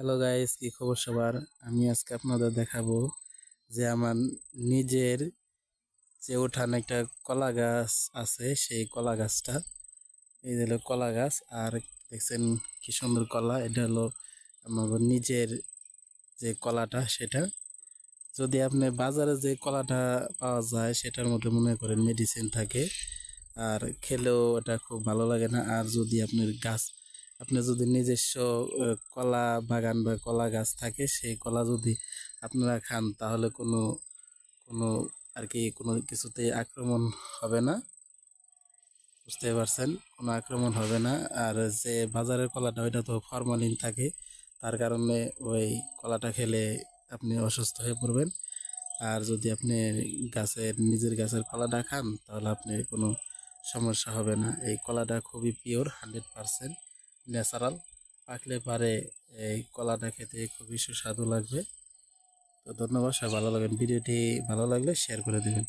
Hello guys, কি খবর সবার? আমি আজকে আপনাদের দেখাবো যে আমার নিজের যে উঠান একটা কলা গাছ আছে, সেই কলা গাছটা। এই হলো কলা গাছ, আর দেখছেন কি সুন্দর কলা। এটা হলো আমার নিজের যে কলাটা, সেটা। যদি আপনি বাজারে যে কলাটা পাওয়া যায়, সেটার মধ্যে মনে করেন মেডিসিন থাকে, আর খেলেও এটা খুব ভালো লাগে না। আর যদি আপনার গাছ আপনার যদি নিজস্ব কলা বাগান বা কলা গাছ থাকে, সেই কলা যদি আপনারা খান, তাহলে কোনো কোনো আর কি কোনো কিছুতে আক্রমণ হবে না। বুঝতে পারছেন? কোনো আক্রমণ হবে না। আর যে বাজারের কলাটা, ওইটা তো ফরমালিন থাকে। তার কারণে ওই কলাটা খেলে আপনি অসুস্থ হয়ে পড়বেন। আর যদি আপনি গাছের, নিজের গাছের কলাটা খান, তাহলে আপনি কোনো সমস্যা হবে না। এই কলাটা খুবই পিওর হান্ড্রেড পারসেন্ট ন্যাচারাল। পাকলে পারে এই কলাটা খেতে খুবই সুস্বাদু লাগবে। তো ধন্যবাদ, সবাই ভালো লাগবেন ভিডিওটি ভালো লাগলে শেয়ার করে দেবেন।